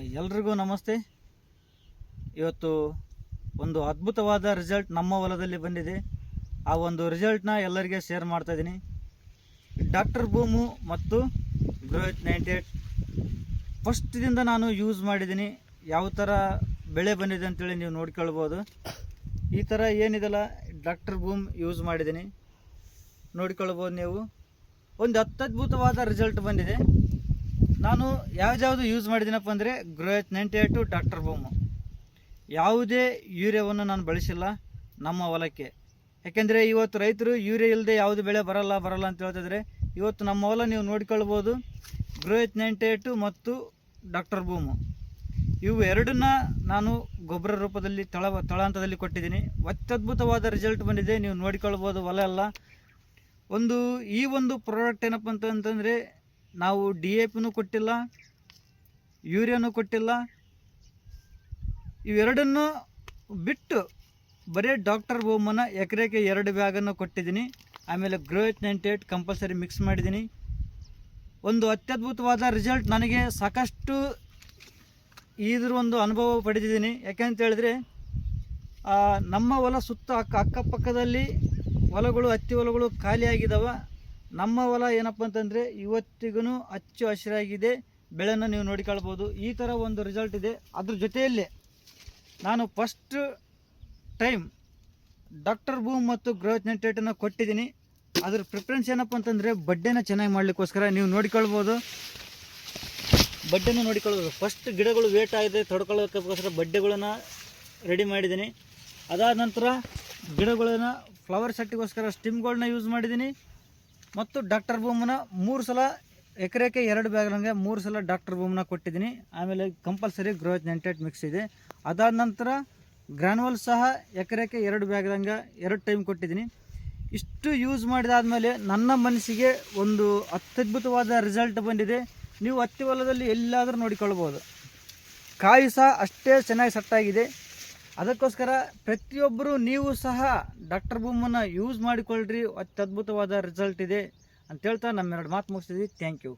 ಎಲ್ರಿಗೂ ನಮಸ್ತೆ. ಇವತ್ತು ಒಂದು ಅದ್ಭುತವಾದ ರಿಸಲ್ಟ್ ನಮ್ಮ ಹೊಲದಲ್ಲಿ ಬಂದಿದೆ. ಆ ಒಂದು ರಿಸಲ್ಟ್ನ ಎಲ್ಲರಿಗೆ ಶೇರ್ ಮಾಡ್ತಾ ಇದ್ದೀನಿ. ಡಾಕ್ಟರ್ ಭೂಮು ಮತ್ತು ಗ್ರೋತ್ ನೈಂಟಿ ಏಟ್ ಫಸ್ಟ್ದಿಂದ ನಾನು ಯೂಸ್ ಮಾಡಿದ್ದೀನಿ. ಯಾವ ಥರ ಬೆಳೆ ಬಂದಿದೆ ಅಂತೇಳಿ ನೀವು ನೋಡ್ಕೊಳ್ಬೋದು. ಈ ಥರ ಏನಿದೆಲ್ಲ ಡಾಕ್ಟರ್ ಬೂಮ್ ಯೂಸ್ ಮಾಡಿದ್ದೀನಿ. ನೋಡ್ಕೊಳ್ಬೋದು ನೀವು. ಒಂದು ಅತ್ಯದ್ಭುತವಾದ ರಿಸಲ್ಟ್ ಬಂದಿದೆ. ನಾನು ಯಾವ್ದಾವುದು ಯೂಸ್ ಮಾಡಿದ್ದೀನಪ್ಪ ಅಂದರೆ ಗ್ರೋಯತ್ ನೈಂಟಿ ಏಟು ಡಾಕ್ಟರ್ ಬೋಮು ಯಾವುದೇ ಯೂರಿಯಾವನ್ನು ನಾನು ಬಳಸಿಲ್ಲ ನಮ್ಮ ಹೊಲಕ್ಕೆ. ಯಾಕೆಂದರೆ ಇವತ್ತು ರೈತರು ಯೂರಿಯಾ ಇಲ್ಲದೆ ಯಾವುದು ಬೆಳೆ ಬರಲ್ಲ ಬರಲ್ಲ ಅಂತ ಹೇಳ್ತಿದ್ರೆ ಇವತ್ತು ನಮ್ಮ ಹೊಲ ನೀವು ನೋಡ್ಕೊಳ್ಬೋದು ಗ್ರೋಯತ್ ನೈಂಟಿ ಏಟು ಮತ್ತು ಡಾಕ್ಟರ್ ಬೂಮು ಇವು ಎರಡನ್ನ ನಾನು ಗೊಬ್ಬರ ರೂಪದಲ್ಲಿ ತಳ ತಳಾಂತದಲ್ಲಿ ಕೊಟ್ಟಿದ್ದೀನಿ. ಅತ್ಯದ್ಭುತವಾದ ರಿಸಲ್ಟ್ ಬಂದಿದೆ, ನೀವು ನೋಡಿಕೊಳ್ಬೋದು ಹೊಲ ಎಲ್ಲ. ಒಂದು ಈ ಒಂದು ಪ್ರಾಡಕ್ಟ್ ಏನಪ್ಪ ಅಂತಂತಂದರೆ ನಾವು ಡಿ ಎ ಪಿನೂ ಕೊಟ್ಟಿಲ್ಲ ಯೂರಿಯಾನೂ ಕೊಟ್ಟಿಲ್ಲ. ಇವೆರಡನ್ನು ಬಿಟ್ಟು ಬರೀ ಡಾಕ್ಟರ್ ಬೋಮನ ಎಕರೆಗೆ ಎರಡು ಬ್ಯಾಗನ್ನು ಕೊಟ್ಟಿದ್ದೀನಿ. ಆಮೇಲೆ growth ninety eight compulsory mix ಮಾಡಿದ್ದೀನಿ. ಒಂದು ಅತ್ಯದ್ಭುತವಾದ ರಿಸಲ್ಟ್ ನನಗೆ ಸಾಕಷ್ಟು ಇದ್ರ ಒಂದು ಅನುಭವ ಪಡೆದಿದ್ದೀನಿ. ಯಾಕೆಂತ ಹೇಳಿದ್ರೆ ಆ, ನಮ್ಮ ಹೊಲ ಸುತ್ತ ಅಕ್ಕ ಅಕ್ಕಪಕ್ಕದಲ್ಲಿ ಹೊಲಗಳು ಹತ್ತಿ ಹೊಲಗಳು ಖಾಲಿಯಾಗಿದ್ದಾವ. ನಮ್ಮ ಹೊಲ ಏನಪ್ಪ ಅಂತಂದರೆ ಇವತ್ತಿಗೂ ಹಚ್ಚು ಹಸಿರಾಗಿದೆ, ಬೆಳೆನ ನೀವು ನೋಡಿಕೊಳ್ಬೋದು ಈ ಥರ ಒಂದು ರಿಸಲ್ಟ್ ಇದೆ. ಅದ್ರ ಜೊತೆಯಲ್ಲೇ ನಾನು ಫಸ್ಟ್ ಟೈಮ್ ಡಾಕ್ಟರ್ ಬೂಮ್ ಮತ್ತು ಗ್ರೋತ್ ನೆಂಟೇಟನ್ನು ಕೊಟ್ಟಿದ್ದೀನಿ. ಅದ್ರ ಪ್ರಿಫರೆನ್ಸ್ ಏನಪ್ಪ ಅಂತಂದರೆ ಬಡ್ಡೆನ ಚೆನ್ನಾಗಿ ಮಾಡಲಿಕ್ಕೋಸ್ಕರ ನೀವು ನೋಡಿಕೊಳ್ಬೋದು ಬಡ್ಡೆನ ನೋಡಿಕೊಳ್ಬೋದು ಫಸ್ಟ್ ಗಿಡಗಳು ವೇಟ್ ಆಗಿದೆ ತೊಡ್ಕೊಳ್ಳೋಕ್ಕೋಸ್ಕರ ಬಡ್ಡೆಗಳನ್ನು ರೆಡಿ ಮಾಡಿದ್ದೀನಿ. ಅದಾದ ನಂತರ ಗಿಡಗಳನ್ನು ಫ್ಲವರ್ ಸೆಟ್ಟಿಗೋಸ್ಕರ ಸ್ಟಿಮ್ಗಳನ್ನ ಯೂಸ್ ಮಾಡಿದ್ದೀನಿ. ಮತ್ತು ಡಾಕ್ಟರ್ ಭೂಮನ ಮೂರು ಸಲ ಎಕರೆಗೆ ಎರಡು ಬ್ಯಾಗ್ನಂಗೆ ಮೂರು ಸಲ ಡಾಕ್ಟರ್ ಬೂಮ್ನ ಕೊಟ್ಟಿದ್ದೀನಿ. ಆಮೇಲೆ ಕಂಪಲ್ಸರಿ ಗ್ರೋತ್ ನೆಂಟೆಟ್ ಮಿಕ್ಸ್ ಇದೆ. ಅದಾದ ನಂತರ ಗ್ರಾನ್ವಲ್ ಸಹ ಎಕರೆಗೆ ಎರಡು ಬ್ಯಾಗ್ದಂಗೆ ಎರಡು ಟೈಮ್ ಕೊಟ್ಟಿದ್ದೀನಿ. ಇಷ್ಟು ಯೂಸ್ ಮಾಡಿದಾದ್ಮೇಲೆ ನನ್ನ ಮನಸ್ಸಿಗೆ ಒಂದು ಅತ್ಯದ್ಭುತವಾದ ರಿಸಲ್ಟ್ ಬಂದಿದೆ. ನೀವು ಹತ್ತಿ ಹೊಲದಲ್ಲಿ ಎಲ್ಲಾದರೂ ನೋಡಿಕೊಳ್ಬೋದು. ಕಾಯಿ ಸಹ ಅಷ್ಟೇ ಚೆನ್ನಾಗಿ ಸೆಟ್ಟಾಗಿದೆ. ಅದಕ್ಕೋಸ್ಕರ ಪ್ರತಿಯೊಬ್ಬರು ನೀವು ಸಹ ಡಾಕ್ಟರ್ ಬೂಮನ್ನು ಯೂಸ್ ಮಾಡಿಕೊಳ್ಳ್ರಿ ಅತ್ಯದ್ಭುತವಾದ ರಿಸಲ್ಟ್ ಇದೆ. ಅಂತ ಹೇಳ್ತಾ ನಮ್ಮೆರಡು ಮಾತು ಮುಗಿಸ್ತೀವಿ ಥ್ಯಾಂಕ್ ಯು